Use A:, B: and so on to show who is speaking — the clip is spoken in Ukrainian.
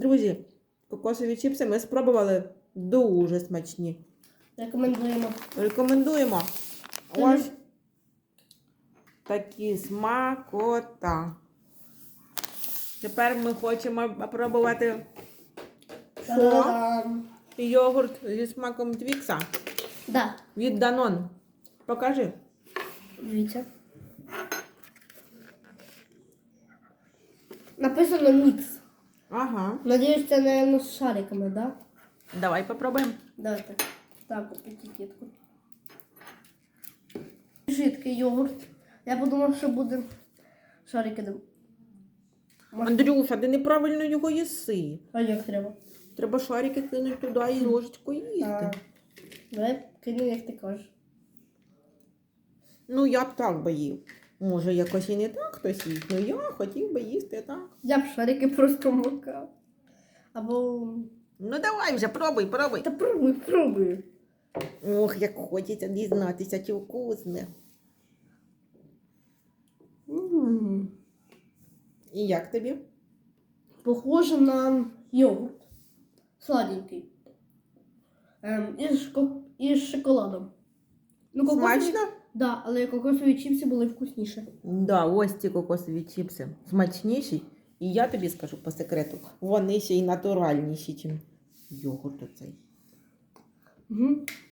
A: Друзі, кокосові чіпси ми спробували дуже смачні.
B: Рекомендуємо.
A: Рекомендуємо. Ось такі смакота. Тепер ми хочемо попробувати йогурт зі смаком твікса
B: Да.
A: від Данон. Покажи.
B: Дивіться. Написано мікс.
A: Ага.
B: Надіюсь, це не з шариками, да?
A: Давай попробуємо.
B: Давайте. Так, етикетку. Жидкий йогурт. Я подумав, що буде шарики. Може,
A: Андрюша, ти неправильно його їси.
B: А як треба?
A: Треба шарики кинути туди і ложечкою їсти.
B: А, Давай кину, як ти кажеш.
A: Ну, я б так би їв. Може, якось і не так хтось їсть, але я хотів би їсти так.
B: Я б шарики просто макав. Або.
A: Ну давай вже, пробуй, пробуй.
B: Та пробуй, пробуй.
A: Ох, як хочеться дізнатися, чи вкусне.
B: М.
A: І як тобі?
B: Похоже на йогурт. Сладенький. Ем, із, шко- із шоколадом. Ну, кокосові-
A: Смачно?
B: Да, але кокосові чіпси були вкусніше.
A: Да, ось ці кокосові чіпси. Смачніші. І я тобі скажу по секрету, вони ще й натуральніші, ніж йогурт оцей.
B: Угу.